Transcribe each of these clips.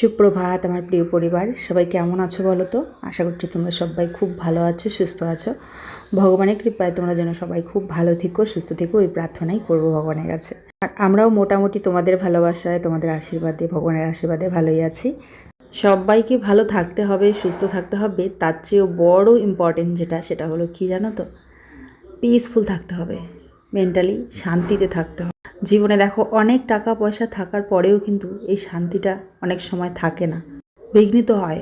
সুপ্রভাত আমার প্রিয় পরিবার। সবাই কেমন আছো বলো তো? আশা করছি তোমরা সবাই খুব ভালো আছো, সুস্থ আছো। ভগবানের কৃপায় তোমরা যেন সবাই খুব ভালো থেকো, সুস্থ থেকো, এই প্রার্থনাই করব ভগবানের কাছে। আর আমরাও মোটামুটি তোমাদের ভালোবাসায়, তোমাদের আশীর্বাদে, ভগবানের আশীর্বাদে ভালোই আছি। সবাইকে ভালো থাকতে হবে, সুস্থ থাকতে হবে। তার চেয়েও বড় ইম্পর্টেন্ট যেটা, সেটা হলো কী জানো তো? পিসফুল থাকতে হবে। মেন্টালি শান্তিতে থাকতে হবে। জীবনে দেখো অনেক টাকা পয়সা থাকার পরেও কিন্তু এই শান্তিটা অনেক সময় থাকে না। বিঘ্নিত হয়।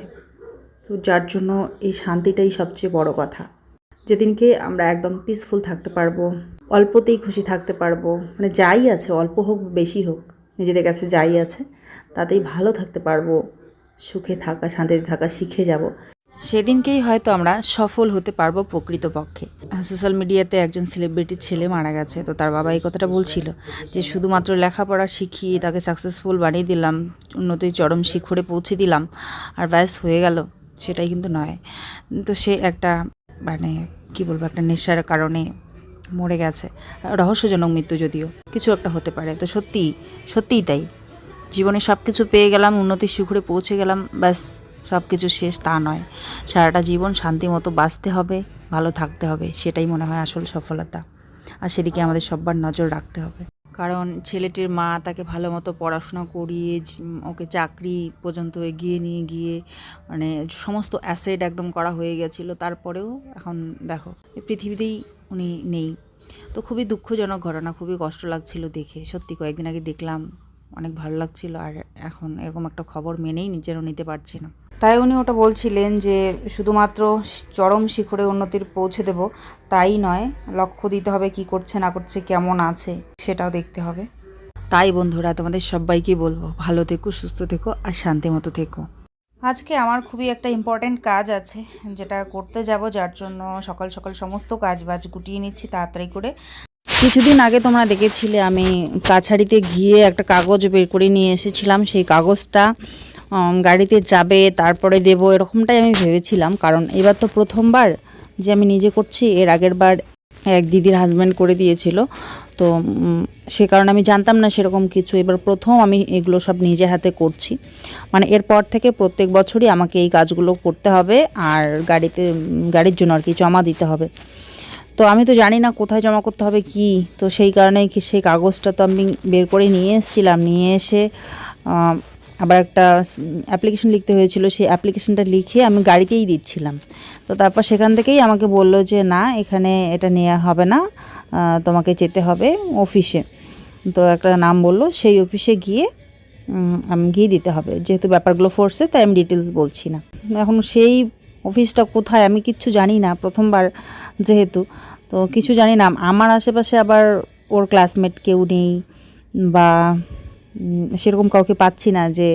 তো যার জন্য এই শান্তিটাই সবচেয়ে বড় কথা। যেদিনকে আমরা একদম পিসফুল থাকতে পারব, অল্পতেই খুশি থাকতে পারব মানে যাই আছে, অল্প হোক, বেশি হোক, নিজেদের কাছে যাই আছে, তাতেই ভালো থাকতে পারব, সুখে থাকা, শান্তিতে থাকা, শিখে যাব। সেদিনকেই হয়তো আমরা সফল হতে পারব প্রকৃতপক্ষে। সোশ্যাল মিডিয়াতে একজন সেলিব্রিটির ছেলে মারা গেছে, তো তার বাবা এই কথাটা বলছিল যে, শুধুমাত্র লেখাপড়া শিখিয়ে তাকে সাকসেসফুল বানিয়ে দিলাম উন্নতির চরম শিখরে পৌঁছে দিলাম, আর ব্যাস হয়ে গেল। সেটাই কিন্তু নয়। তো সে একটা মানে কি বলব, একটা নেশার কারণে মরে গেছে। রহস্যজনক মৃত্যু যদিও, কিছু একটা হতে পারে। তো সত্যিই সত্যিই তাই। জীবনে সব কিছু পেয়ে গেলাম, উন্নতির শিখরে পৌঁছে গেলাম, ব্যাস। সব কিছু শেষ তা নয়। সারাটা জীবন শান্তি মতো বাঁচতে হবে, ভালো থাকতে হবে, সেটাই মনে হয় আসল সফলতা। আর সেদিকে আমাদের সব্বার নজর রাখতে হবে। কারণ ছেলেটির মা তাকে ভালো মতো পড়াশোনা করিয়ে, ওকে চাকরি পর্যন্ত এগিয়ে নিয়ে গিয়ে মানে সমস্ত অ্যাসেট একদম করা হয়ে গেছিল। তারপরেও এখন দেখো পৃথিবীতেই উনি নেই। তো খুবই দুঃখজনক ঘটনা, খুবই কষ্ট লাগছিল দেখে। সত্যি কয়েকদিন আগে দেখলাম, অনেক ভালো লাগছিল। আর এখন এরকম একটা খবর মেনেই নিজেরও নিতে পারছি না। তাই উনি ওটা বলছিলেন যে শুধুমাত্র চরম শিখরে উন্নতির পৌঁছে দেব তাই নয় লক্ষ্য দিতে হবে কি করছে না করছে কেমন আছে সেটাও দেখতে হবে। তাই বন্ধুরা তোমাদের সবাইকে বলব ভালো থেকো সুস্থ থেকো আর শান্তি মতো থেকো। আজকে আমার খুবই একটা ইম্পর্ট্যান্ট কাজ আছে যেটা করতে যাব যার জন্য সকাল সকাল সমস্ত কাজ বাজ গুটিয়ে নিচ্ছি তাড়াতাড়ি করে। কিছুদিন আগে তোমরা দেখেছিলে আমি কাছারিতে গিয়ে একটা কাগজ বের করে নিয়ে এসেছিলাম সেই কাগজটা গাড়িতে যাবে, তারপরে দেবো, এরকমটাই আমি ভেবেছিলাম। কারণ এবার তো প্রথমবার যে আমি নিজে করছি, এর আগের বার এক দিদির হাজব্যান্ড করে দিয়েছিল। তো সে কারণে আমি জানতাম না সেরকম কিছু। এবার প্রথম আমি এগুলো সব নিজে হাতে করছি। মানে এরপর থেকে প্রত্যেক বছরই আমাকে এই কাজগুলো করতে হবে, আর গাড়িতে, গাড়ির জন্য আর কি জমা দিতে হবে। তো আমি তো জানি না কোথায় জমা করতে হবে, কি? তো সেই কারণে সেই কাগজটা তো আমি বের করে নিয়ে এসেছিলাম। নিয়ে এসে আবার একটা অ্যাপ্লিকেশন লিখতে হয়েছিল, সেই অ্যাপ্লিকেশনটা লিখে আমি গাড়িতেই দিচ্ছিলাম। তো তারপর সেখান থেকেই আমাকে বলল যে, না, এখানে এটা নেওয়া হবে না তোমাকে যেতে হবে অফিসে তো একটা নাম বলল, সেই অফিসে গিয়ে আমি গিয়ে দিতে হবে। যেহেতু ব্যাপারগুলো ফোর্সে তাই আমি ডিটেলস বলছি না। এখন সেই অফিসটা কোথায়, আমি কিচ্ছু জানি না প্রথমবার যেহেতু। তো কিছু জানি না, আমার আশেপাশে আবার ওর ক্লাসমেট কেউ নেই বা সেরকম কাউকে পাচ্ছি না যে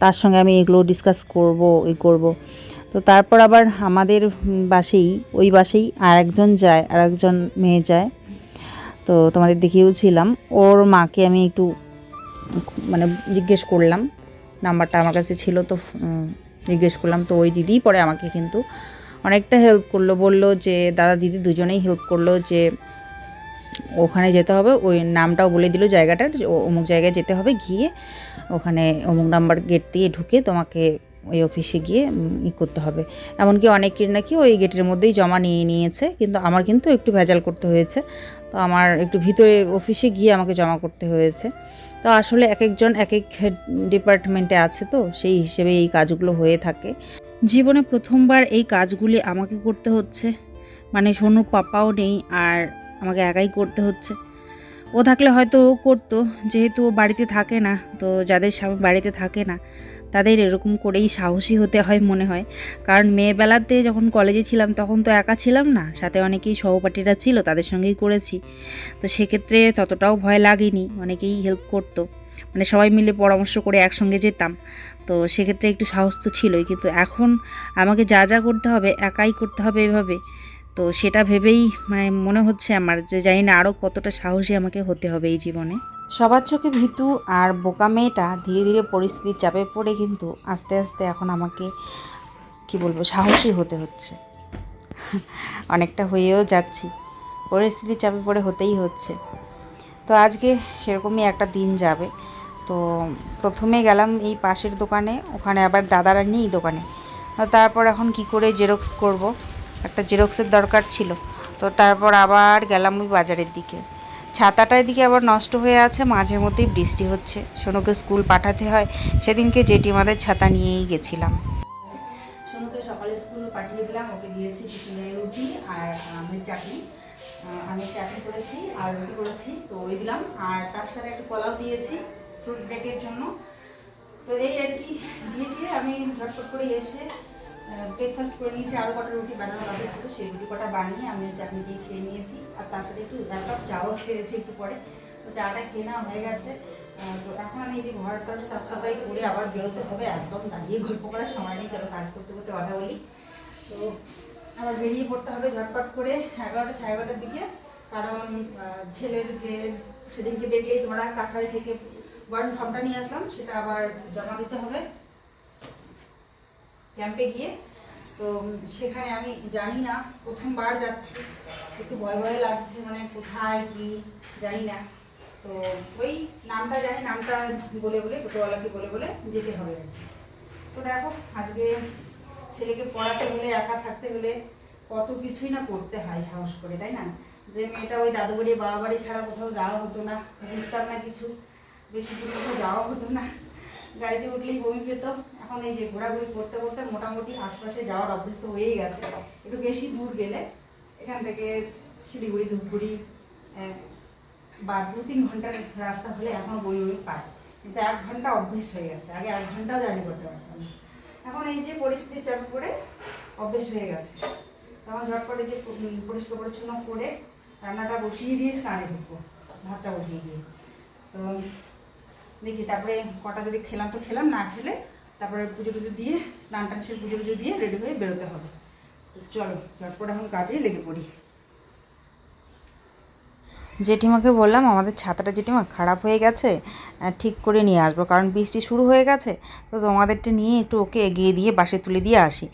তার সঙ্গে আমি এগুলো ডিসকাস করব এই করব। তো তারপর আবার আমাদের বাসেই, ওই বাসেই আর একজন যায় আর একজন মেয়ে যায়। তো তোমাদের দেখিয়েওছিলাম ওর মাকে আমি একটু মানে জিজ্ঞেস করলাম। নাম্বারটা আমার কাছে ছিল তো জিজ্ঞেস করলাম। তো ওই দিদিই পরে আমাকে কিন্তু অনেকটা হেল্প করল। বলল যে, দাদা দিদি দুজনেই হেল্প করল যে ওখানে যেতে হবে। ওই নামটাও বলে দিল জায়গাটার অমুক জায়গায় যেতে হবে গিয়ে। ওখানে অমুক নাম্বার গেট দিয়ে ঢুকে তোমাকে ওই অফিসে গিয়ে ই করতে হবে। এমনকি অনেকের নাকি ওই গেটের মধ্যেই জমা নিয়ে নিয়েছে, কিন্তু আমার কিন্তু একটু ভেজাল করতে হয়েছে। তো আমার একটু ভিতরে অফিসে গিয়ে আমাকে জমা করতে হয়েছে। তো আসলে এক একজন এক এক ডিপার্টমেন্টে আছে তো, সেই হিসেবে এই কাজগুলো হয়ে থাকে। জীবনে প্রথমবার এই কাজগুলি আমাকে করতে হচ্ছে। মানে সোনুর পাপাও নেই আর আমাকে একাই করতে হচ্ছে। ও থাকলে হয়তো ও করতো, যেহেতু ও বাড়িতে থাকে না, তো যাদের স্বামী বাড়িতে থাকে না, তাদের এরকম করেই সাহসী হতে হয় মনে হয়। কারণ মেয়েবেলাতে যখন কলেজে ছিলাম, তখন তো একা ছিলাম না, সাথে অনেকেই সহপাঠীরা ছিল, তাদের সঙ্গেই করেছি। তো সেক্ষেত্রে ততটাও ভয় লাগেনি, অনেকেই হেল্প করতো। মানে সবাই মিলে পরামর্শ করে একসঙ্গে যেতাম। তো সেক্ষেত্রে একটু সাহস তো ছিলই, কিন্তু এখন আমাকে যা যা করতে হবে, একাই করতে হবে এভাবে। তো সেটা ভেবেই মানে মনে হচ্ছে আমার যে জানি না আরও কতটা সাহসী আমাকে হতে হবে এই জীবনে। সবার চোখে ভীতু আর বোকা মেয়েটা ধীরে ধীরে পরিস্থিতির চাপে পড়ে কিন্তু আস্তে আস্তে এখন আমাকে কি বলব, সাহসী হতে হচ্ছে। অনেকটা হয়েও যাচ্ছি, পরিস্থিতির চাপে পড়ে হতেই হচ্ছে। তো আজকে সেরকমই একটা দিন যাবে। তো প্রথমে গেলাম এই পাশের দোকানে, ওখানে আবার দাদারা নেই দোকানে। তারপর এখন কি করে জেরক্স করব? একটা জেরক্সের দরকার ছিল। তো তারপর আবার গেলাম ওই বাজারের দিকে। ছাতাটা এদিকে আবার নষ্ট হয়ে আছে, মাঝে মধ্যেই বৃষ্টি হচ্ছে। সোনুকে স্কুল পাঠাতে হয়, সেদিনকে জেঠি আমাদের ছাতা নিয়েই গেছিলাম। সোনুকে সকালে স্কুল পাঠিয়ে দিলাম, ওকে দিয়েছি রুটি আর আমের চাটনি। আমের চাটনি করেছি আর রুটি করেছি, তো ওই দিলাম। আর তার সাথে একটু কলাও দিয়েছি ফ্রুট ব্রেকের জন্য। তো এই আর কি, দিয়ে দিয়ে আমি ঝটপট করে এসে ব্রেকফাস্ট করে নিয়েছি আরও কটা রুটি বানানো বাকি ছিল, সেই রুটি কটা বানিয়ে আমি চাটনি দিয়ে খেয়ে নিয়েছি। আর তার সাথে একটু এক কাপ চাও খেয়েছি একটু পরে। তো চাটা খেয়ে নেওয়া হয়ে গেছে। তো এখন আমি এই যে ঘরটার সাফ সাফাই করে আবার বেরোতে হবে, একদম দাঁড়িয়ে গল্প করার সময় নেই, চলো কাজ করতে করতে কথা বলি। তো আবার বেরিয়ে পড়তে হবে ঝটপট করে এগারোটা, সাড়ে এগারোটার দিকে। কারণ ছেলের যে সেদিনকে দেখলেই তোমরা কাছারি থেকে ওয়ার্ন ফর্মটা নিয়ে আসলাম, সেটা আবার জমা দিতে হবে। ক্যাম্পে গিয়ে। তো সেখানে আমি জানি না প্রথমবার যাচ্ছি। একটু ভয় ভয় লাগছে মানে কোথায়, কি জানি না। তো ওই নামটা জানি, নামটা বলে বলে, টোটোওয়ালাকে বলে বলে যেতে হবে তো দেখো, আজকে ছেলেকে পড়াতে হলে, একা থাকতে হলে কত কিছুই না করতে হয় সাহস করে, তাই না? যে মেয়েটা ওই দাদু বাড়ি বাবা বাড়ি ছাড়া কোথাও যাওয়া হতো না, বুঝতাম না কিছু। বেশি কিছু যাওয়া হতো না। গাড়িতে উঠলেই বমি পেত। এখন এই যে ঘোরাঘুরি করতে করতে মোটামুটি আশপাশে যাওয়ার অভ্যস্ত হয়েই গেছে। একটু বেশি দূর গেলে এখান থেকে শিলিগুড়ি, ধূপগুড়ি বা দু তিন ঘণ্টার রাস্তা হলে এখনও বই বই পায়। কিন্তু এক ঘণ্টা অভ্যেস হয়ে গেছে। আগে এক ঘন্টাও জার্নি করতে পারতাম এখন এই যে পরিস্থিতি চালু করে অভ্যেস হয়ে গেছে। তখন ঝটপটে যে পরিষ্কার পরিচ্ছন্ন করে রান্নাটা বসিয়ে দিয়ে স্নানে ঢুকবো। ভাতটা বসিয়ে দিয়ে। তো দেখি, তারপরে কটা যদি খেলাম তো খেলাম, না খেলে তারপরে পুজো টুজো দিয়ে, স্নান টান সেরে পুজো টুজো দিয়ে রেডি হয়ে বেরোতে হবে। চলো ঝটপট এখন কাজেই লেগে পড়ি। জেঠিমাকে বললাম, আমাদের ছাতাটা জেঠিমা খারাপ হয়ে গেছে ঠিক করে নিয়ে আসব, কারণ বৃষ্টি শুরু হয়ে গেছে, তো তোমাদেরটা নিয়ে একটু ওকে এগিয়ে দিয়ে বাসে তুলে দিয়ে আসি।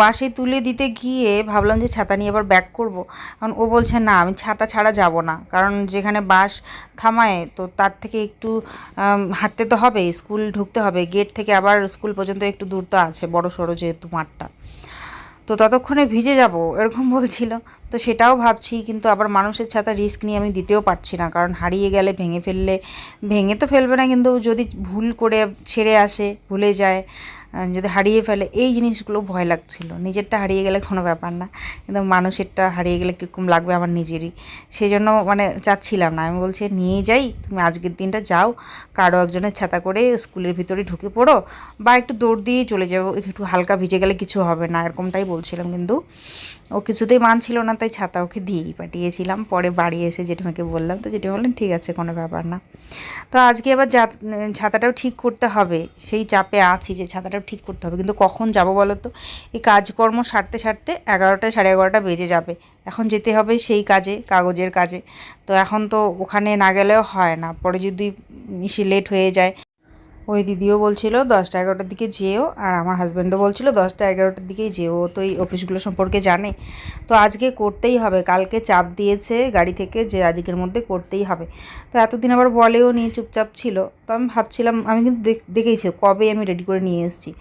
বাসে তুলে দিতে গিয়ে ভাবলাম যে ছাতা নিয়ে আবার ব্যাক করব, কারণ ও বলছে, না, আমি ছাতা ছাড়া যাব না, কারণ যেখানে বাস থামায়, তো তার থেকে একটু হাঁটতে তো হবে, স্কুল ঢুকতে হবে, গেট থেকে আবার স্কুল পর্যন্ত একটু দূর তো আছে বড় সড়ো যেহেতু মাঠটা। তো ততক্ষণে ভিজে যাব, এরকম বলছিল। তো সেটাও ভাবছি, কিন্তু আবার মানুষের ছাতা রিস্ক নিয়ে আমি দিতেও পারছি না, কারণ হারিয়ে গেলে ভেঙে ফেললে, ভেঙে তো ফেলবে না, কিন্তু যদি ভুল করে ছেড়ে আসে, ভুলে যায় যদি হারিয়ে ফেলে, এই জিনিসগুলো ভয় লাগছিল। নিজেরটা হারিয়ে গেলে কোনো ব্যাপার না। কিন্তু মানুষেরটা হারিয়ে গেলে কীরকম লাগবে আমার নিজেরই। সেই জন্য মানে চাচ্ছিলাম না। আমি বলছি, নিয়ে যাই, তুমি আজকের দিনটা যাও, কারও একজনের ছাতা করে স্কুলের ভিতরে ঢুকে পড়ো, বা একটু দৌড় দিয়ে চলে যাব একটু হালকা ভিজে গেলে কিছু হবে না। এরকমটাই বলছিলাম কিন্তু ও কিছুতেই মানছিল না, তাই ছাতা ওকে দিয়েই পাঠিয়েছিলাম। পরে বাড়ি এসে জেঠিমাকে বললাম, তো জেঠিমা বললেন, ঠিক আছে, কোনো ব্যাপার না। তো আজকে আবার ছাতাটাও ঠিক করতে হবে। সেই চাপে আছি যে ছাতাটাও ঠিক করতে হবে। কিন্তু কখন যাব বলো তো? এই কাজকর্ম সারতে সারতে এগারোটা সাড়ে এগারোটা বেজে যাবে। এখন যেতে হবে সেই কাজে, কাগজের কাজে। তো এখন তো ওখানে না গেলেও হয় না। পরে যদি বেশি লেট হয়ে যায়। ওই দিদিও বলছিল, দশটা এগারোটার দিকে যেও, আর আমার হাজব্যান্ডও বলছিল, দশটা এগারোটার দিকেই যেও তো এই অফিসগুলো সম্পর্কে জানে। তো আজকে করতেই হবে, কালকে চাপ দিয়েছে গাড়ি থেকে যে আজকের মধ্যে করতেই হবে। তো এতদিন আবার বলেও নিয়ে চুপচাপ ছিল। তো আমি ভাবছিলাম, আমি কিন্তু দেখ- দেখেইছি, কবে আমি রেডি করে নিয়ে এসেছি।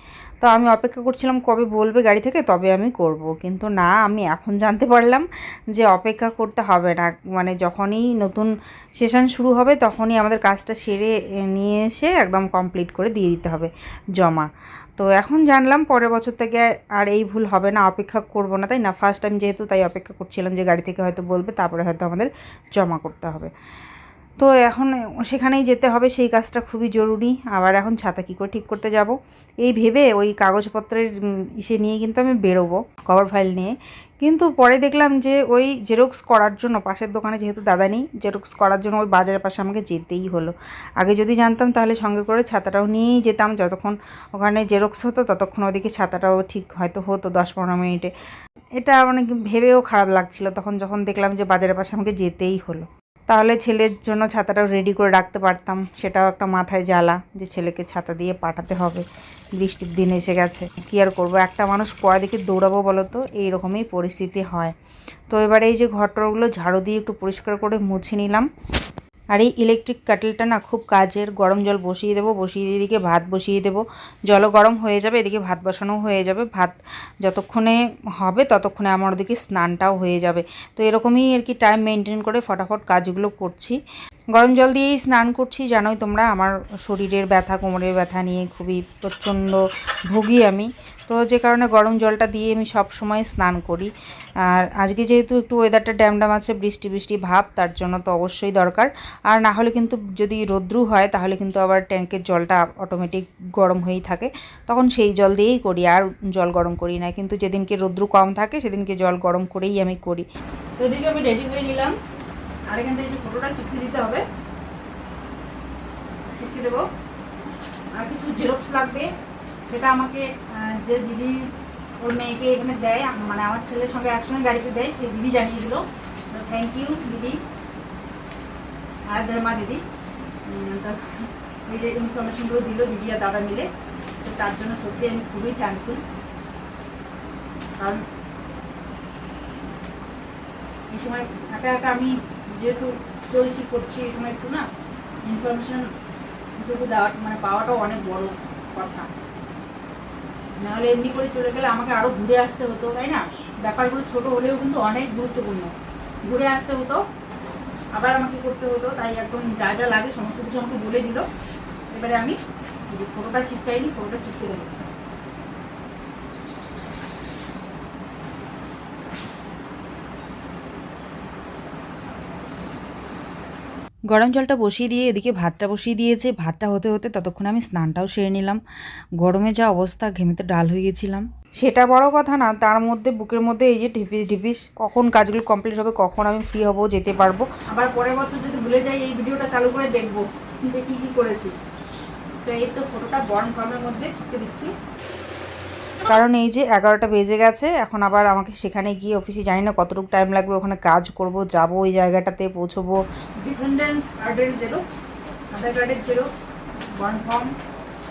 তো আমি অপেক্ষা করছিলাম কবে বলবে গাড়ি থেকে, তবে আমি করব। কিন্তু না, আমি এখন জানতে পারলাম যে অপেক্ষা করতে হবে না। মানে যখনই নতুন সেশন শুরু হবে, তখনই আমাদের কাজটা সেরে নিয়ে এসে একদম কমপ্লিট করে দিয়ে দিতে হবে জমা। তো এখন জানলাম পরের বছর থেকে আর এই ভুল হবে না, অপেক্ষা করব না, তাই না? ফার্স্ট টাইম যেহেতু তাই অপেক্ষা করছিলাম যে গাড়ি থেকে হয়তো বলবে, তারপরে হয়তো আমাদের জমা করতে হবে। তো এখন সেখানেই যেতে হবে, সেই কাজটা খুবই জরুরি। আবার এখন ছাতা কী করে ঠিক করতে যাব? এই ভেবে ওই কাগজপত্রের ইসে নিয়ে কিন্তু আমি বেরোবো কভার ফাইল নিয়ে। কিন্তু পরে দেখলাম যে ওই জেরক্স করার জন্য, পাশের দোকানে যেহেতু দাদা নেই জেরক্স করার জন্য ওই বাজারের পাশে আমাকে যেতেই হলো। আগে যদি জানতাম তাহলে সঙ্গে করে ছাতাটাও নিয়েই যেতাম। যতক্ষণ ওখানে জেরক্স হতো, ততক্ষণ ওদিকে ছাতাটাও ঠিক হয়তো হতো দশ পনেরো মিনিটে। এটা মানে ভেবেও খারাপ লাগছিল। তখন যখন দেখলাম যে বাজারের পাশে আমাকে যেতেই হলো। তাহলে ছেলের জন্য ছাতাটাও রেডি করে রাখতে পারতাম। সেটাও একটা মাথায় জ্বালা যে ছেলেকে ছাতা দিয়ে পাঠাতে হবে। বৃষ্টির দিন এসে গেছে। কী আর করব? একটা মানুষ পয়া দেখে দৌড়াবো বলো তো? এইরকমই পরিস্থিতি হয়। তো এবারে এই যে ঘরটরগুলো ঝাড়ু দিয়ে একটু পরিষ্কার করে মুছে নিলাম। আর এই ইলেকট্রিক কাটেলটা না খুব কাজের, গরম জল বসিয়ে দেবো, বসিয়ে দিয়ে এদিকে ভাত বসিয়ে দেবো। জলও গরম হয়ে যাবে, এদিকে ভাত বসানো হয়ে যাবে। ভাত যতক্ষণে হবে ততক্ষণে আমার ওদিকে স্নানটাও হয়ে যাবে। তো এরকমই আর কি টাইম মেনটেন করে ফটাফট কাজগুলো করছি। গরম জল দিয়েই স্নান করছি, জানোই তোমরা, আমার শরীরের ব্যথা, কোমরের ব্যথা নিয়ে খুবই প্রচণ্ড ভুগি আমি। তো যে কারণে গরম জলটা দিয়ে আমি সব সময় স্নান করি। আর আজকে যেহেতু একটু ওয়েদারটা ড্যাম আছে, বৃষ্টি বৃষ্টি ভাব, তার জন্য তো অবশ্যই দরকার। আর না হলে কিন্তু যদি রোদ্রু হয়, তাহলে কিন্তু আবার ট্যাঙ্কের জলটা অটোমেটিক গরম হয়েই থাকে। তখন সেই জল দিয়েই করি, আর জল গরম করি না। কিন্তু যেদিনকে রোদ্রু কম থাকে, সেদিনকে জল গরম করেই আমি করি। এদিকে আমি রেডি হয়ে নিলাম। আর এখানটায় যে ফটোটা চিপকে দিতে হবে, চিপকে দেবো। আর কিছু জেরক্স লাগবে, সেটা আমাকে যে দিদি ওর মেয়েকে এখানে দেয় মানে আমার ছেলের সঙ্গে একসঙ্গে গাড়িতে দেয়, সেই দিদি জানিয়ে দিল। থ্যাংক ইউ দিদি। আর মা দিদি। এই যে ইনফরমেশনগুলো দিল দিদি আর দাদা মিলে তার জন্য সত্যি আমি খুবই থ্যাঙ্কফুল কারণ এই সময় একা একা আমি যেহেতু চলছি, করছি এই সময় একটু না ইনফরমেশন টুকু দেওয়া মানে পাওয়াটাও অনেক বড় কথা। নাহলে এমনি করে চলে গেলে আমাকে আরও ঘুরে আসতে হতো, তাই না? ব্যাপারগুলো ছোট হলেও কিন্তু অনেক গুরুত্বপূর্ণ। ঘুরে আসতে হতো, আবার আমাকে করতে হতো, তাই একদম যা যা লাগে সমস্ত কিছু আমাকে বলে দিল। এবারে আমি যে ফটোটা চিপকাইনি ফটোটা চিপকে দেবো। গরম জলটা বসিয়ে দিয়ে এদিকে ভাতটা বসিয়ে দিয়েছে। ভাতটা হতে হতে ততক্ষণ আমি স্নানটাও সেরে নিলাম। গরমে যা অবস্থা, ঘেমে তো ডাল হয়ে গেছিলাম। সেটা বড় কথা না, তার মধ্যে বুকের মধ্যে এই যে ঢিপিস ঢিপিস, কখন কাজগুলো কমপ্লিট হবে, কখন আমি ফ্রি হব, যেতে পারব। আবার পরের বছর যদি ভুলে যাই, এই ভিডিওটা চালু করে দেখব কী কী করেছি। তো এই তো ফটোটা বর্ন ফর্মের মধ্যে চিপকে দিচ্ছি। কারণ এই যে এগারোটা বেজে গেছে এখন আবার আমাকে সেখানে গিয়ে অফিসে জানি না কতটুকু টাইম লাগবে ওখানে কাজ করব যাব ওই জায়গাটাতে পৌঁছবো। ডিপেন্ডেন্স কার্ডের জেরক্স আধার কার্ডের জেরক্স বন্ড ফর্ম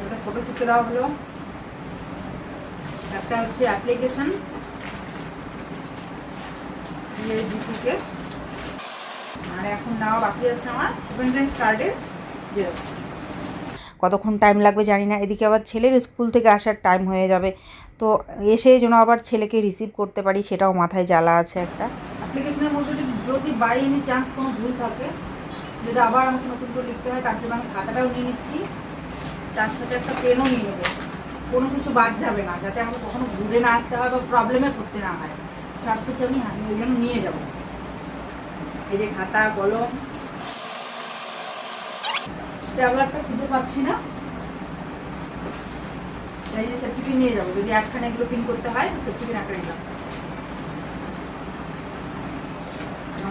একটা ফটো দেওয়া হলো। একটা হচ্ছে অ্যাপ্লিকেশন জিপিকে আর এখন নেওয়া বাকি আছে আমার ডিপেন্ডেন্স কার্ডের জেরক্স কতক্ষণ টাইম লাগবে জানি না এদিকে আবার ছেলের স্কুল থেকে আসার টাইম হয়ে যাবে। তো এসে যেন আবার ছেলেকে রিসিভ করতে পারি, সেটাও মাথায় জ্বালা আছে একটা। অ্যাপ্লিকেশনের মধ্যে যদি বাই এনি চান্স কোনো ভুল থাকে যদি আবার আমাকে নতুন করে লিখতে হয়, তার জন্য আমি খাতাটাও নিয়ে নিচ্ছি। তার সাথে একটা পেনও নিয়ে নেব। কোনো কিছু বাদ যাবে না, যাতে আমাকে কখনো ঘুরে না আসতে হয় বা প্রবলেমে পড়তে না হয়। সব কিছু আমি ওই জন্য নিয়ে যাব। এই যে খাতা, কলম স্ট্যাবলারটা খুঁজে পাচ্ছি না। তাই যে সেফটি পিন নিয়ে যাব। যদি একখানে এগুলো পিন করতে হয় সেফটি পিন একটা নিলাম।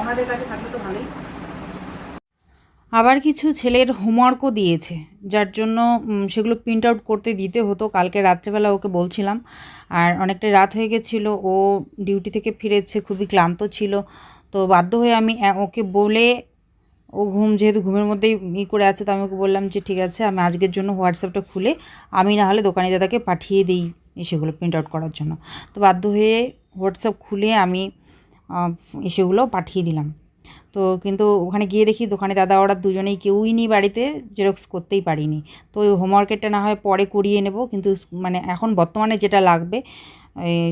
ওনাদের কাছে থাকলে তো ভালোই। আবার কিছু ছেলের হোমওয়ার্কও দিয়েছে, যার জন্য সেগুলো প্রিন্ট আউট করতে দিতে হতো। কালকে রাত্রেবেলা ওকে বলছিলাম। আর অনেকটা রাত হয়ে গেছিল, ও ডিউটি থেকে ফিরেছে, খুবই ক্লান্ত ছিল। তো বাধ্য হয়ে আমি ওকে বলে ও ঘুম যেহেতু ঘুমের মধ্যেই ই করে আছে তো আমি ওকে বললাম যে ঠিক আছে আমি আজকের জন্য হোয়াটসঅ্যাপটা খুলে আমি না হলে দোকানি দাদাকে পাঠিয়ে দিই সেগুলো প্রিন্ট আউট করার জন্য। তো বাধ্য হয়ে হোয়াটসঅ্যাপ খুলে আমি আহ, সেগুলো পাঠিয়ে দিলাম। তো কিন্তু ওখানে গিয়ে দেখি দোকানে দাদা ওরা দুজনেই কেউই নেই বাড়িতে জেরক্স করতেই পারিনি। তো ওই হোমওয়ার্কেরটা না হয় পরে করিয়ে নেব কিন্তু মানে এখন বর্তমানে যেটা লাগবে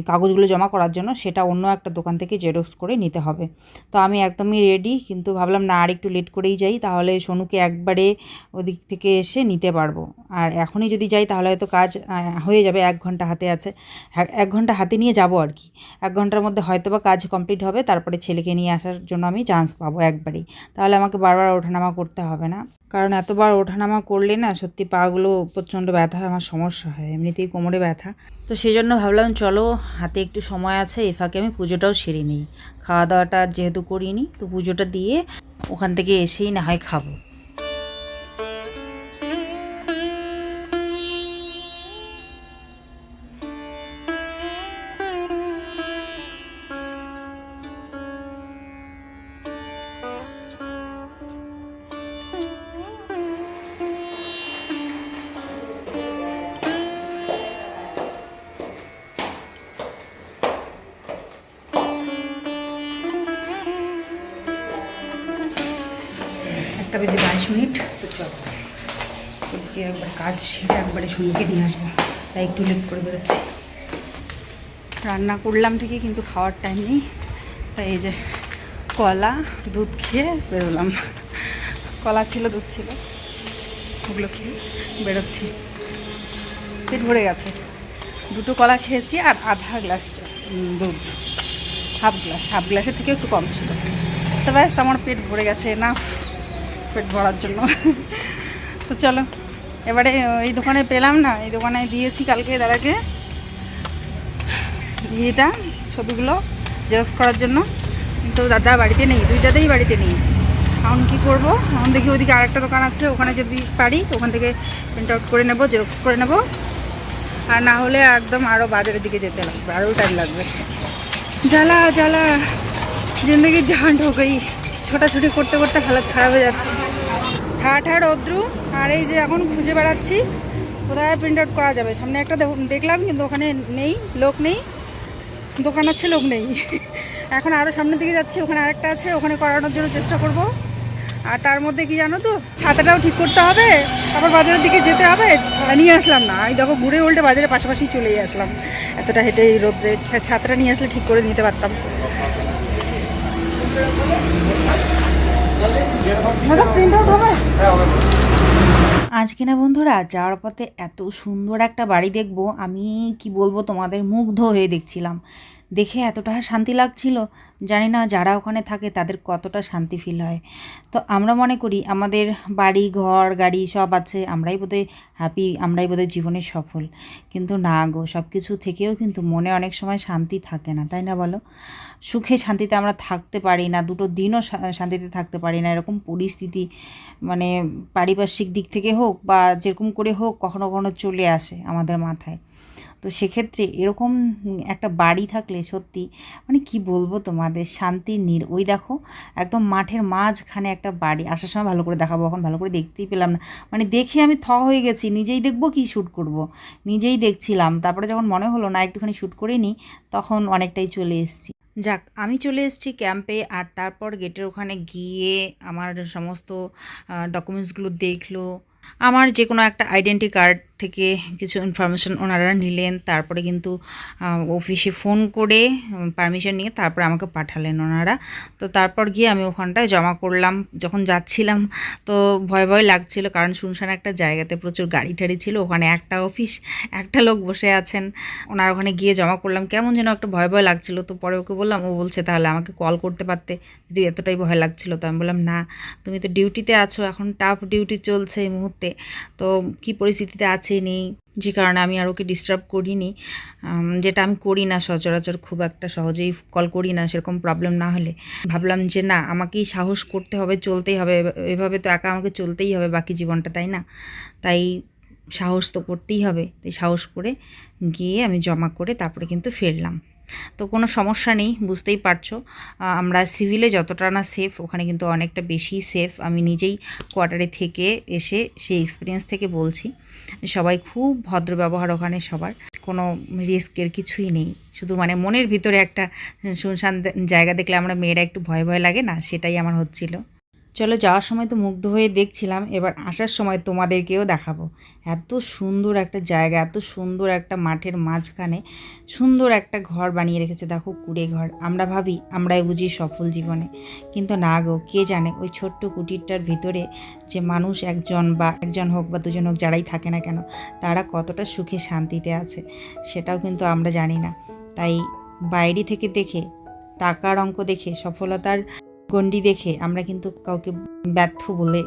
কাগজগুলো জমা করার জন্য সেটা অন্য একটা দোকান থেকে জেরক্স করে নিতে হবে। তো আমি একদমই রেডি কিন্তু ভাবলাম না আর একটু লেট করেই যাই, তাহলে সোনুকে একবারে ওদিক থেকে এসে নিতে পারব। আর এখনই যদি যাই, তাহলে হয়তো কাজ হয়ে যাবে, এক ঘণ্টা হাতে আছে। এক- এক ঘণ্টা হাতে নিয়ে যাব আর কি। এক ঘণ্টার মধ্যে হয়তো বা কাজ কমপ্লিট হবে, তারপরে ছেলেকে নিয়ে আসার জন্য আমি চান্স পাবো একবারেই। তাহলে আমাকে বারবার ওঠানামা করতে হবে না। কারণ এতবার ওঠানামা করলে না সত্যি পাগুলো প্রচণ্ড ব্যথা, আমার সমস্যা হয়, এমনিতেই কোমরে ব্যথা। তো সেই জন্য ভাবলাম চলো, হাতে একটু সময় আছে এ ফাঁকে আমি পুজোটাও সেরে নিই। খাওয়া দাওয়াটা যেহেতু করিনি, তো পুজোটা দিয়ে ওখান থেকে এসেই না হয় খাব। একটা বেজে বাইশ মিনিট। চলো একবার কাজ সেটা একবারে সঙ্গে নিয়ে আসব। তাই একটু লেট করে বেরোচ্ছি। রান্না করলাম ঠিকই, কিন্তু খাওয়ার টাইম নেই। তাই এই যে কলা, দুধ খেয়ে বেরোলাম। কলা ছিল, দুধ ছিল। ওগুলো খেয়ে বেরোচ্ছি। পেট ভরে গেছে। দুটো কলা খেয়েছি আর আধা গ্লাস দুধ। হাফ গ্লাস হাফ গ্লাসের থেকে একটু কম ছিল। তো ব্যাস, আমার পেট ভরে গেছে না পেট ভরার জন্য। তো চলো, এবারে এই দোকানে পেলাম না, এই দোকানে দিয়েছি কালকে দাদাকে। এটা, ছবিগুলো জেরক্স করার জন্য। কিন্তু দাদা বাড়িতে নেই, দুইটাতেই বাড়িতে নেই। এখন কী করব? এখন দেখি ওইদিকে আরেকটা দোকান আছে, ওখানে যদি পারি, ওখান থেকে প্রিন্ট আউট করে নেব, জেরক্স করে নেব। আর না হলে একদম আরও বাজারের দিকে যেতে লাগবে আরও টাইম লাগবে। জ্বালা জ্বালা জিন্দগি জান ঢো গই ছোটাছুটি করতে করতে হালত খারাপ হয়ে যাচ্ছে। ঠা ঠা রৌদ্রু আর এই যে এখন খুঁজে বেড়াচ্ছি, কোথায় প্রিন্ট আউট করা যাবে? সামনে একটা দেখলাম, কিন্তু ওখানে নেই, লোক নেই। দোকান আছে, লোক নেই। এখন আরও সামনের দিকে যাচ্ছি, ওখানে আরেকটা আছে, ওখানে করানোর জন্য চেষ্টা করব। আর তার মধ্যে কি জানো তো, ছাতাটাও ঠিক করতে হবে, আবার বাজারের দিকে যেতে হবে নিয়ে আসলাম না। এই দেখো, ঘুরে উল্টে বাজারের পাশাপাশি চলেই আসলাম। এতটা হেঁটে রোদ্রে, ছাতাটা নিয়ে আসলে ঠিক করে নিতে পারতাম। প্রিন্ট আউট হবে। আজকে না বন্ধুরা যাওয়ার পথে এত সুন্দর একটা বাড়ি দেখব। আমি কি বলব তোমাদের মুগ্ধ হয়ে দেখছিলাম। দেখে এতটা শান্তি লাগছিল? জানি না যারা ওখানে থাকে তাদের কতটা শান্তি ফিল হয়। তো আমরা মনে করি আমাদের বাড়ি, ঘর, গাড়ি সব আছে, আমরাই বোধহয় হ্যাপি আমরাই বোধহয় জীবনে সফল। কিন্তু না গো সব কিছু থেকেও কিন্তু মনে অনেক সময় শান্তি থাকে না, তাই না বলো? সুখে শান্তিতে আমরা থাকতে পারি না, দুটো দিনও শান্তিতে থাকতে পারি না, এরকম পরিস্থিতি মানে পারিপার্শ্বিক দিক থেকে হোক বা যেরকম করে হোক কখনো কখনো চলে আসে আমাদের মাথায়। তো সেক্ষেত্রে এরকম একটা বাড়ি থাকলে সত্যি মানে কি বলব তোমাদের, শান্তির নীর। ওই দেখো, একদম মাঠের মাঝখানে একটা বাড়ি। আসার সময় ভালো করে দেখাবো, এখন ভালো করে দেখতেই পেলাম না। মানে দেখে আমি থ হয়ে গেছি, নিজেই দেখব কি শ্যুট করব। নিজেই দেখছিলাম। তারপরে যখন মনে হলো, না, একটুখানি শ্যুট করে নিই, তখন অনেকটাই চলে এসেছি। যাক, আমি চলে এসেছি ক্যাম্পে, আর তারপর গেটের ওখানে গিয়ে আমার সমস্ত ডকুমেন্টসগুলো দেখল। আমার যে কোনো একটা আইডেন্টি কার্ড থেকে কিছু ইনফরমেশন ওনারা নিলেন, তারপরে কিন্তু অফিসে ফোন করে পারমিশন নিয়ে তারপরে আমাকে পাঠালেন ওনারা। তো তারপর গিয়ে আমি ওখানটায় জমা করলাম। যখন যাচ্ছিলাম, তো ভয় ভয় লাগছিল, কারণ শুনশান একটা জায়গাতে প্রচুর গাড়ি টাড়ি ছিল, ওখানে একটা অফিস একটা লোক বসে আছেন। ওনার ওখানে গিয়ে জমা করলাম। কেমন যেন একটা ভয় ভয় লাগছিল। তো পরে ওকে বললাম, ও বলছে তাহলে আমাকে কল করতে পারতে। যদি এতটাই ভয় লাগছিল তো? আমি বললাম, না, তুমি তো ডিউটিতে আছো, এখন টাফ ডিউটি চলছে এই মুহূর্তে। তো কি পরিস্থিতিতে আছে নেই, যে কারণে আমি আর ওকে ডিস্টার্ব করিনি। যেটা আমি করি না সচরাচর খুব একটা সহজেই কল করি না, সেরকম প্রবলেম না হলে। ভাবলাম যে না, আমাকেই সাহস করতে হবে, চলতেই হবে। এভাবে তো একা আমাকে চলতেই হবে বাকি জীবনটা, তাই না? তাই সাহস তো করতেই হবে। তাই সাহস করে গিয়ে আমি জমা করে তারপরে কিন্তু ফিরলাম। তো কোনো সমস্যা নেই, বুঝতেই পারছ। আমরা সিভিলে যতটা না সেফ ওখানে কিন্তু অনেকটা বেশি সেফ আমি নিজেই কোয়ার্টারে থেকে এসে সেই এক্সপিরিয়েন্স থেকে বলছি। সবাই খুব ভদ্র ব্যবহার ওখানে সবার। কোনো রিস্কের কিছুই নেই। শুধু মানে মনের ভিতরে একটা শুনশান জায়গা দেখলে আমরা মেয়েরা একটু ভয় ভয় লাগে, না সেটাই আমার হচ্ছিল। চলো যাওয়ার সময় তো মুগ্ধ হয়ে দেখছিলাম, এবার আসার সময় তোমাদেরকেও দেখাবো। এত সুন্দর একটা জায়গা, এত সুন্দর একটা মাঠের মাঝখানে সুন্দর একটা ঘর বানিয়ে রেখেছে, দেখো কুড়ে ঘর। আমরা ভাবি, আমরাই বুঝি সফল জীবনে। কিন্তু না গো, কে জানে ওই ছোট্ট কুটিরটার ভিতরে যে মানুষ একজন বা একজন হোক বা দুজন হোক যারাই থাকে না কেন, তারা কতটা সুখে শান্তিতে আছে, সেটাও কিন্তু আমরা জানি না। তাই বাইরে থেকে দেখে, টাকার অঙ্ক দেখে, সফলতার গণ্ডি দেখে আমরা কিন্তু কাউকে ব্যর্থ বলে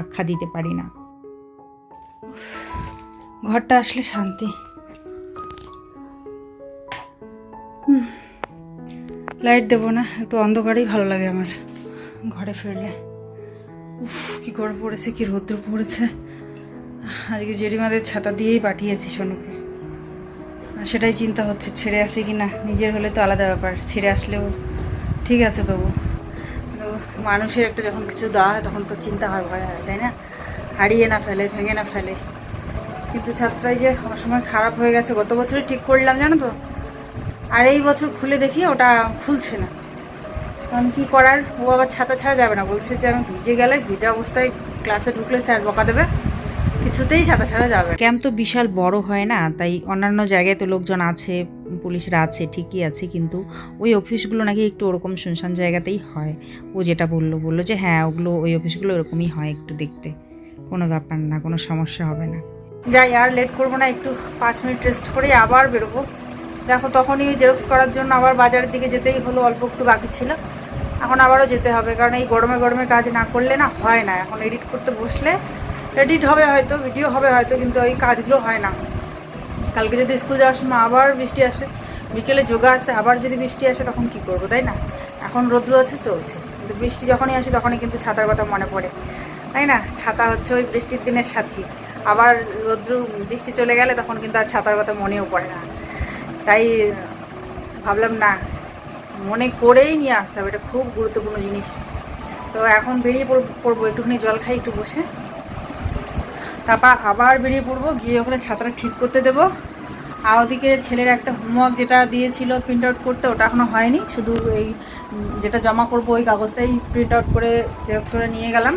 আখ্যা দিতে পারি না। ঘরটা আসলে শান্তি। লাইট দেবো না, একটু অন্ধকারেই ভালো লাগে আমার ঘরে ফিরলে। উফ, কি গরম পড়েছে, কি রৌদ্র পড়েছে। আজকে জেঠিমাদের ছাতা দিয়েই পাঠিয়েছি সোনুকে। আর সেটাই চিন্তা হচ্ছে, ছেড়ে আসে কি না নিজের হলে তো আলাদা ব্যাপার, ছেড়ে আসলেও ঠিক আছে তবু। মানুষের একটা যখন কিছু দেওয়া হয়, তখন তো চিন্তা হয়, ভয় হয়, তাই না? হারিয়ে না ফেলে, ভেঙে না ফেলে। কিন্তু ছাত্রটাই যে আমার সময় খারাপ হয়ে গেছে, গত বছরই ঠিক করলাম, জানো তো? আর এই বছর খুলে দেখি ওটা খুলছে না। কারণ কী করার? ও আবার ছাতা ছাড়া যাবে না। বলছে যে আমি ভিজে গেলে ভিজা অবস্থায় ক্লাসে ঢুকলে স্যার বকা দেবে, কিছুতেই ছাতা ছাড়া যাবে ক্যাম্প তো বিশাল বড় হয় না, তাই অন্যান্য জায়গায় তো লোকজন আছে পুলিশরা আছে, ঠিকই আছে, কিন্তু ওই অফিসগুলো নাকি একটু ওরকম শুনশান জায়গাতেই হয়। ও যেটা বলল বলল যে হ্যাঁ ওগুলো, ওই অফিসগুলো ওরকমই হয় একটু দেখতে। কোনো ব্যাপার না, কোনো সমস্যা হবে না। যাই, আর লেট করব না, একটু পাঁচ মিনিট রেস্ট করে আবার বেরোবো। দেখো, তখনই জেরক্স করার জন্য আবার বাজারের দিকে যেতেই হলো, অল্প একটু বাকি ছিল। এখন আবারও যেতে হবে, কারণ এই গরমে গরমে কাজ না করলে না হয় না। এখন এডিট করতে বসলে এডিট হবে হয়তো ভিডিও হবে হয়তো, কিন্তু ওই কাজগুলো হয় না। কালকে যদি স্কুল যাওয়ার সময় আবার বৃষ্টি আসে, বিকেলে যোগা আসে আবার যদি বৃষ্টি আসে তখন কি করব, তাই না? এখন রৌদ্র আছে, চলছে। কিন্তু বৃষ্টি যখনই আসে তখনই কিন্তু ছাতার কথা মনে পড়ে। তাই না? ছাতা হচ্ছে ওই বৃষ্টির দিনের সাথী। আবার রৌদ্র, বৃষ্টি চলে গেলে তখন কিন্তু আর ছাতার কথা মনেও পড়ে না। তাই ভাবলাম, না, মনে করেই নিয়ে আসতে হবে। এটা খুব গুরুত্বপূর্ণ জিনিস। তো এখন বেরিয়ে পড়ব- একটুখানি জল খাই, একটু বসে। তারপর আবার বেরিয়ে পড়ব, গিয়ে ওখানে ছাতাটা ঠিক করতে দেবো। আর ওদিকে ছেলের একটা হোমওয়ার্ক যেটা দিয়েছিল প্রিন্ট আউট করতে, ওটা এখনও হয়নি। শুধু এই, যেটা জমা করব ওই কাগজটাই প্রিন্ট আউট করে জেরক্স করে নিয়ে গেলাম।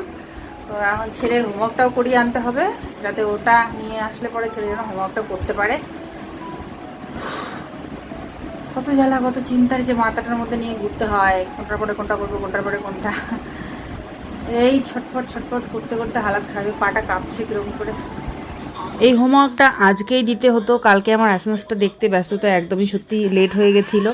তো এখন ছেলের হোমওয়ার্কটাও করিয়ে আনতে হবে, যাতে ওটা নিয়ে আসলে পরে ছেলে যেন হোমওয়ার্কটা করতে পারে। কত জ্বালা, কত চিন্তার যে মাথাটার মধ্যে নিয়ে ঘুরতে হয়, কোনটার পরে কোনটা করব, কোনটার পরে কোনটা। এই ছটফট ছটফট করতে করতে হালাত খারাপ পাটা কাঁপছে কীরকম করে। এই হোমওয়ার্কটা আজকেই দিতে হতো, কালকে আমার অ্যাসেমেন্সটা দেখতে ব্যস্ততা একদমই সত্যি লেট হয়ে গেছিল।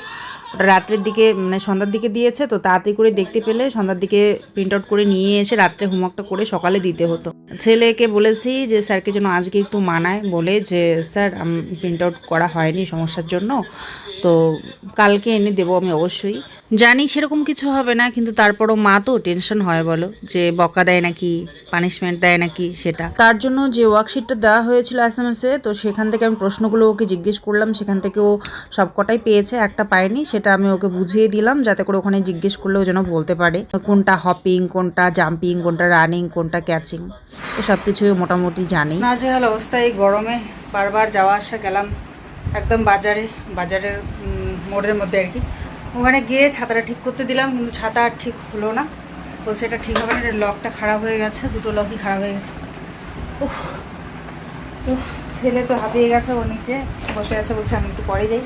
ওটা রাত্রের দিকে মানে সন্ধ্যার দিকে দিয়েছে, তো তাড়াতাড়ি করে দেখতে পেলে, সন্ধ্যার দিকে প্রিন্ট আউট করে নিয়ে এসে রাত্রে হোমওয়ার্কটা করে সকালে দিতে হতো। ছেলেকে বলেছি যে, স্যারকে যেন আজকে একটু মানায়। বলে যে, স্যার প্রিন্ট আউট করা হয়নি সমস্যার জন্য। তো কালকে এনে দেবো আমি অবশ্যই। জানি সেরকম কিছু হবে না, কিন্তু তারপরও মা তো টেনশন হয় বলো, যে বকা দেয় নাকি পানিশমেন্ট দেয় নাকি সেটা। তার জন্য যে ওয়ার্কশিটটা দেওয়া হয়েছিল এসএমএসে তো সেখান থেকে আমি প্রশ্নগুলো ওকে জিজ্ঞেস করলাম, সেখান থেকে ও সবকটাই পেয়েছে, একটা পায়নি, সেটা আমি ওকে বুঝিয়ে দিলাম, যাতে করে ওখানে জিজ্ঞেস করলে ও যেন বলতে পারে, কোনটা হপিং কোনটা জাম্পিং কোনটা রানিং কোনটা ক্যাচিং তো সব কিছুই মোটামুটি জানি। না যে হলো অবস্থা এই গরমে বারবার যাওয়া আসা গেলাম। একদম বাজারে, বাজারের মোড়ের মধ্যে আর কি। ওখানে গিয়ে ছাতাটা ঠিক করতে দিলাম, কিন্তু ছাতা আর ঠিক হলো না। বলছে এটা ঠিক হবে না লকটা খারাপ হয়ে গেছে, দুটো লকই খারাপ হয়ে গেছে। তো ছেলে তো হাঁপিয়ে গেছে ও নিচে, বসে আছে বলছে আমি একটু পরে যাই।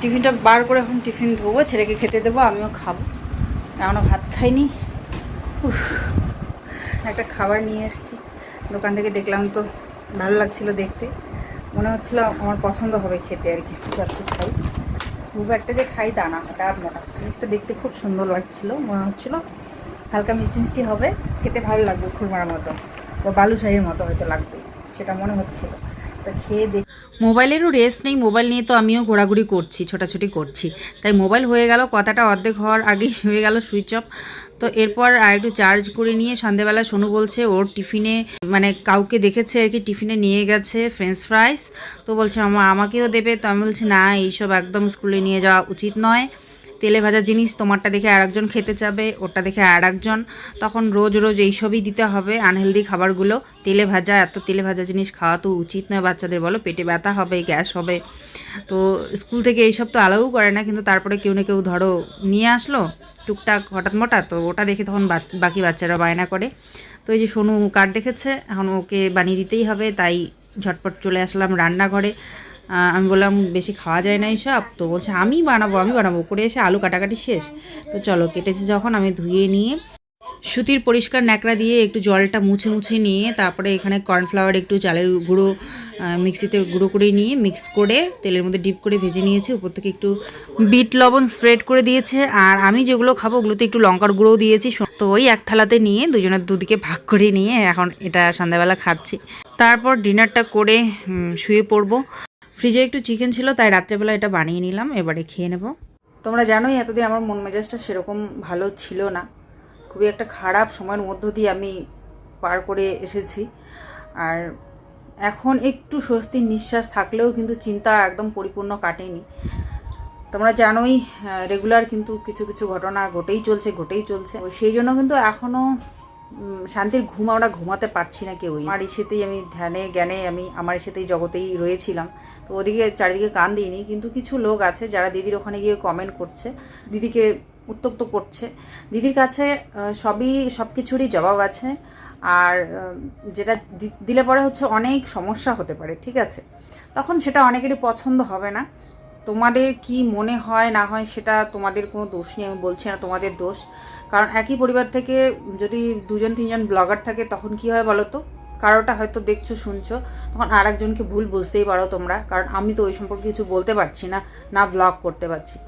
টিফিনটা বার করে এখন টিফিন ধোবো, ছেলেকে খেতে দেবো, আমিও খাব। এখনও ভাত খাইনি। একটা খাবার নিয়ে এসেছি। দোকান থেকে দেখলাম তো ভালো লাগছিল দেখতে। মনে হচ্ছিল আমার পছন্দ হবে খেতে আর কি একটা খাই। খুব একটা যে খাই তা না, হঠাৎ মোটা জিনিসটা দেখতে খুব সুন্দর লাগছিল, মনে হচ্ছিল হালকা মিষ্টি মিষ্টি হবে, খেতে ভালো লাগবে খুরমার মতো, বা বালুশাহির মতো হয়তো লাগবে, সেটা মনে হচ্ছিল। তা দেখ মোবাইলেরও রেস্ট নেই, মোবাইল নিয়ে তো আমিও ঘোরাঘুরি করছি, ছোটাছুটি করছি। তাই মোবাইল হয়ে গেল, কথাটা অর্ধেক হওয়ার আগেই হয়ে গেল সুইচ অফ তো এরপর আর একটু চার্জ করে নিয়ে সন্ধেবেলা সোনু বলছে, ওর টিফিনে মানে কাউকে দেখেছে আর কি, টিফিনে নিয়ে গেছে ফ্রেঞ্চ ফ্রাইস তো বলছে আমা আমাকেও দেবে। তো আমি বলছি, না, এইসব একদম স্কুলে নিয়ে যাওয়া উচিত নয়। তেলে ভাজা জিনিস তোমারটা দেখে আর একজন খেতে চাবে ওটা দেখে আর একজন তখন রোজ রোজ এইসবই দিতে হবে আনহেলদি খাবারগুলো। তেলে ভাজা, এত তেলে ভাজা জিনিস খাওয়া তো উচিত নয় বাচ্চাদের, বলো পেটে ব্যথা হবে, গ্যাস হবে। তো স্কুল থেকে এইসব তো অ্যালাউ করে না, কিন্তু তারপরে কেউ না কেউ ধরো নিয়ে আসলো টুকটাক হঠাৎ মোটা তো ওটা দেখে তখন বাকি বাচ্চারা বায়না করে। তো এই যে সোনু কার্ড দেখেছে, এখন ওকে বানিয়ে দিতেই হবে, তাই ঝটপট চলে আসলাম রান্নাঘরে। আমি বললাম, বেশি খাওয়া যায় না এইসব তো বলছে, আমি বানাবো আমি বানাবো। করে এসে আলু কাটাকাটি শেষ। তো চলো, কেটেছে যখন, আমি ধুয়ে নিয়ে সুতির পরিষ্কার ন্যাকড়া দিয়ে একটু জলটা মুছে মুছে নিয়ে তারপরে এখানে কর্নফ্লাওয়ার একটু চালের গুঁড়ো মিক্সিতে গুঁড়ো করে নিয়ে মিক্স করে তেলের মধ্যে ডিপ করে ভেজে নিয়েছি। উপর থেকে একটু বিট লবণ স্প্রেড করে দিয়েছে। আর আমি যেগুলো খাব, ওগুলোতে একটু লঙ্কার গুঁড়োও দিয়েছি। তো ওই এক থালাতে নিয়ে দুজনের দুদিকে ভাগ করে নিয়ে এখন এটা সন্ধ্যাবেলা খাচ্ছি। তারপর ডিনারটা করে শুয়ে পড়ব। ফ্রিজে একটু চিকেন ছিল, তাই রাত্রেবেলা এটা বানিয়ে নিলাম, এবারে খেয়ে নেব। তোমরা জানোই এতদিন আমার মন মেজাজটা সেরকম ভালো ছিল না। খুবই একটা খারাপ সময়ের মধ্য দিয়ে আমি পার করে এসেছি। আর এখন একটু স্বস্তির নিঃশ্বাস থাকলেও কিন্তু চিন্তা একদম পরিপূর্ণ কাটেনি। তোমরা জানোই রেগুলার কিন্তু কিছু কিছু ঘটনা ঘটেই চলছে ঘটেই চলছে। সেই জন্য কিন্তু এখনও শান্তির ঘুম আমরা ঘুমাতে পারছি না কেউই। আমার ইসেতেই আমি ধ্যানে, জ্ঞানে আমি, আমার ইসেতেই জগতেই রয়েছিলাম। তো ওদিকে চারিদিকে কান দিইনি, কিন্তু কিছু লোক আছে যারা দিদির ওখানে গিয়ে কমেন্ট করছে, দিদিকে উত্তক্ত করছে। দিদির কাছে সবই সব কিছুরই জবাব আছে। আর যেটা দিলে পরে হচ্ছে অনেক সমস্যা হতে পারে, ঠিক আছে? তখন সেটা অনেকেরই পছন্দ হবে না। তোমাদের কি মনে হয়, না হয় সেটা তোমাদের কোনো দোষ নেই, আমি বলছি না তোমাদের দোষ। কারণ একই পরিবার থেকে যদি দুজন, তিনজন ব্লগার থাকে, তখন কি হয় বলো তো? কারোটা হয়তো দেখছ, শুনছো, তখন আর একজনকে ভুল বুঝতেই পারো তোমরা, কারণ আমি তো ওই সম্পর্কে কিছু বলতে পারছি না না ব্লগ করতে পারছি।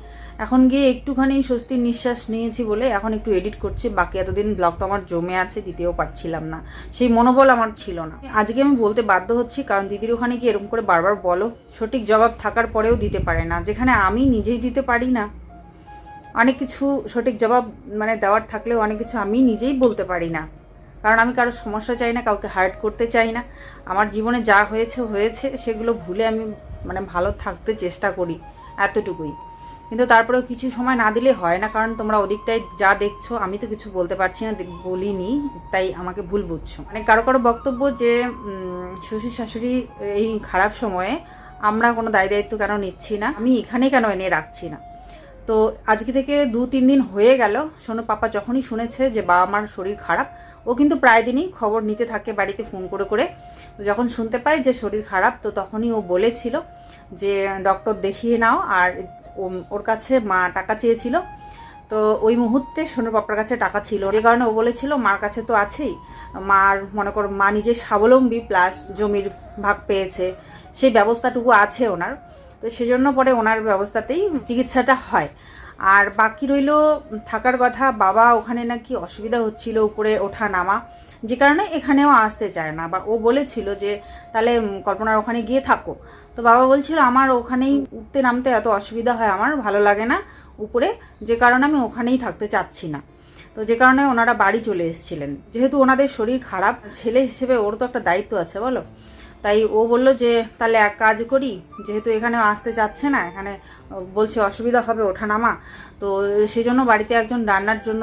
এখন গিয়ে একটুখানি স্বস্তির নিঃশ্বাস নিয়েছি বলে এখন একটু এডিট করছি, বাকি এতদিন ব্লগ তো আমার জমে আছে, দিতেও পারছিলাম না। সেই মনোবল আমার ছিল না। আজকে আমি বলতে বাধ্য হচ্ছি, কারণ দিদির ওখানে কি এরকম করে বারবার বলো, সঠিক জবাব থাকার পরেও দিতে পারে না, যেখানে আমি নিজেই দিতে পারি না। অনেক কিছু সঠিক জবাব মানে দেওয়ার থাকলেও অনেক কিছু আমি নিজেই বলতে পারি না। কারণ আমি কারও সমস্যা চাই না, কাউকে হার্ট করতে চাই না। আমার জীবনে যা হয়েছে হয়েছে, সেগুলো ভুলে আমি মানে ভালো থাকতে চেষ্টা করি এতটুকুই। কিন্তু তারপরেও কিছু সময় না দিলে হয় না, কারণ তোমরা ওদিকটায় যা দেখছ, আমি তো কিছু বলতে পারছি না বলিনি, তাই আমাকে ভুল বুঝছ। মানে কারও কারও বক্তব্য যে শ্বশুর শাশুড়ি এই খারাপ সময়ে আমরা কোনো দায় দায়িত্ব কেন নিচ্ছি না, আমি এখানে কেন এনে রাখছি না? তো আজকে থেকে দু তিন দিন হয়ে গেল, সোনু পাপা যখনই শুনেছে যে বাবা আমার শরীর খারাপ ও কিন্তু প্রায় দিনই খবর নিতে থাকে, বাড়িতে ফোন করে করে। যখন শুনতে পাই যে শরীর খারাপ, তো তখনই ও বলেছিল যে, ডক্টর দেখিয়ে নাও। আর ওর কাছে মা টাকা চেয়েছিল। তো ওই মুহূর্তে সোনুর পাপার কাছে টাকা ছিল। যে কারণে ও বলেছিল, মার কাছে তো আছেই। মার, মনে করো, মা নিজে স্বাবলম্বী প্লাস জমির ভাগ পেয়েছে। সেই ব্যবস্থাটুকু আছে ওনার। তো সেজন্য পরে ওনার ব্যবস্থাতেই চিকিৎসাটা হয়। আর বাকি রইল থাকার কথা, বাবা ওখানে নাকি অসুবিধা হচ্ছিল উপরে ওঠা নামা, যে কারণে এখানেও আসতে চায় না, বা ও বলেছিল যে তাহলে কল্পনার ওখানে গিয়ে থাকো। তো বাবা বলছিল, আমার ওখানেই উঠতে নামতে এত অসুবিধা হয়, আমার ভালো লাগে না উপরে, যে কারণে আমি ওখানেই থাকতে চাচ্ছি না। তো যে কারণে ওনারা বাড়ি চলে এসেছিলেন। যেহেতু ওনাদের শরীর খারাপ, ছেলে হিসেবে ওর তো একটা দায়িত্ব আছে, বলো? তাই ও বলল যে, তাহলে এক কাজ করি, যেহেতু এখানে আসতে চাচ্ছে না, এখানে বলছে, অসুবিধা হবে, ওঠা নামা। তো সেই জন্য বাড়িতে একজন রান্নার জন্য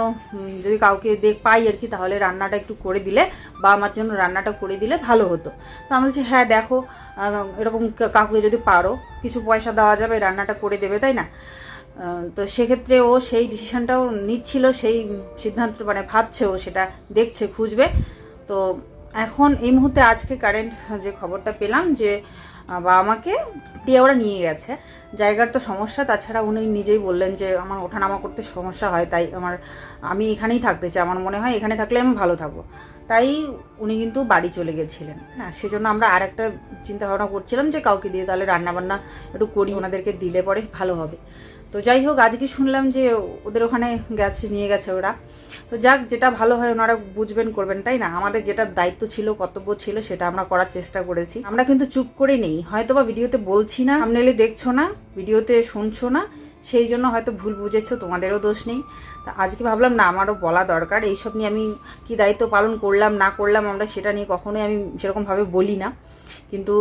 যদি কাউকে দেখ, পাই আর কি, তাহলে রান্নাটা একটু করে দিলে, বা আমার জন্য রান্নাটা করে দিলে ভালো হতো। তো আমি বলছি হ্যাঁ দেখো এরকম কাউকে যদি পারো, কিছু পয়সা দেওয়া যাবে, রান্নাটা করে দেবে, তাই না? তো সেক্ষেত্রে ও সেই ডিসিশনটাও নিচ্ছিল, সেই সিদ্ধান্ত মানে ভাবছে ও, সেটা দেখছে, খুঁজবে। তো এখন এই মুহূর্তে আজকে কারেন্ট যে খবরটা পেলাম যে বাবা মাকে দিয়ে ওরা নিয়ে গেছে। জায়গার তো সমস্যা, তাছাড়া উনি নিজেই বললেন যে আমার ওঠানামা করতে সমস্যা হয়, তাই আমার, আমি এখানেই থাকতে চাই, আমার মনে হয় এখানে থাকলে আমি ভালো থাকব। তাই উনি কিন্তু বাড়ি চলে গেছিলেন। হ্যাঁ সেজন্য আমরা আর একটা চিন্তা ভাবনা করছিলাম যে কাউকে দিয়ে তাহলে রান্না বান্না একটু করি, ওনাদেরকে দিলে পরে ভালো হবে। তো যাই হোক, আজকে শুনলাম যে ওদের ওখানে গেছে, নিয়ে গেছে ওরা। তো যাক, যেটা ভালো হয় ওনারা বুঝবেন, করবেন, তাই না? আমাদের যেটা দায়িত্ব ছিল, কর্তব্য ছিল, সেটা আমরা করার চেষ্টা করেছি। আমরা কিন্তু চুপ করে নেই। হয়তো বা ভিডিওতে বলছি না সামনেলে দেখছ না, ভিডিওতে শুনছো না, সেই জন্য হয়তো ভুল বুঝেছ, তোমাদেরও দোষ নেই। তা আজকে ভাবলাম, না, আমারও বলা দরকার। এইসব নিয়ে আমি কি দায়িত্ব পালন করলাম, না করলাম, আমরা সেটা নিয়ে কখনোই আমি সেরকমভাবে বলি না। কিন্তু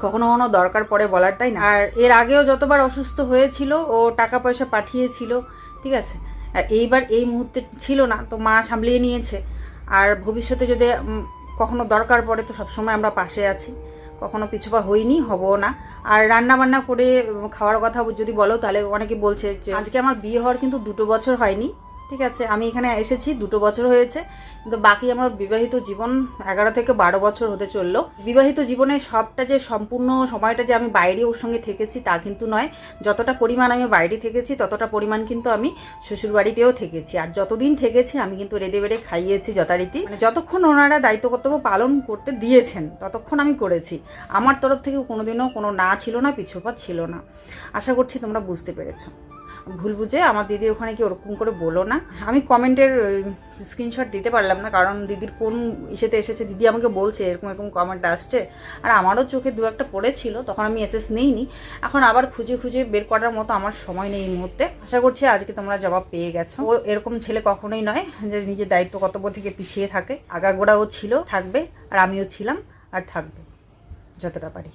কখনো কখনো দরকার পড়ে বলার, তাই না? আর এর আগেও যতবার অসুস্থ হয়েছিল, ও টাকা পয়সা পাঠিয়েছিল, ঠিক আছে? আর এইবার এই মুহূর্তে ছিল না, তো মা সামলিয়ে নিয়েছে। আর ভবিষ্যতে যদি কখনো দরকার পড়ে, তো সবসময় আমরা পাশে আছি। কখনো পিছুপা হইনি হব না। আর রান্না বান্না করে খাওয়ার কথা যদি বলো, তাহলে অনেকে বলছে যে, আজকে আমার বিয়ে হওয়ার কিন্তু দুটো বছর হয়নি। ঠিক আছে, আমি এখানে এসেছি, দুটো বছর হয়েছে, কিন্তু বাকি আমার বিবাহিত জীবন এগারো থেকে বারো বছর হতে চলল। বিবাহিত জীবনে সবটা যে সম্পূর্ণ সময়টা যে আমি বাইরে ওর সঙ্গে থেকেছি তা কিন্তু নয়। যতটা পরিমাণ আমি বাইরে থেকেছি, ততটা পরিমাণ কিন্তু আমি শ্বশুর বাড়িতেও থেকেছি। আর যতদিন থেকেছি, আমি কিন্তু রেঁধে বেড়ে খাইয়েছি যথারীতি। মানে যতক্ষণ ওনারা দায়িত্ব কর্তব্য পালন করতে দিয়েছেন, ততক্ষণ আমি করেছি। আমার তরফ থেকে কোনোদিনও কোনো না ছিল না পিছুপাত ছিল না। আশা করছি তোমরা বুঝতে পেরেছ। ভুল বুঝে আমার দিদি ওখানে কি ওরকম করে বলো না। আমি কমেন্টের স্ক্রিনশট দিতে পারলাম না, কারণ দিদির কোন ইসেতে এসেছে, দিদি আমাকে বলছে, এরকম এরকম কমেন্ট আসছে। আর আমারও চোখে দু একটা পড়েছিল, তখন আমি এসএস নেইনি। এখন আবার খুঁজে খুঁজে বের করার মতো আমার সময় নেই এই মুহূর্তে। আশা করছি আজকে তোমরা জবাব পেয়ে গেছো। ও এরকম ছেলে কখনোই নয় যে নিজের দায়িত্ব, কর্তব্য থেকে পিছিয়ে থাকে। আগাগোড়াও ছিল, থাকবে, আর আমিও ছিলাম, আর থাকবে, যতটা পারি।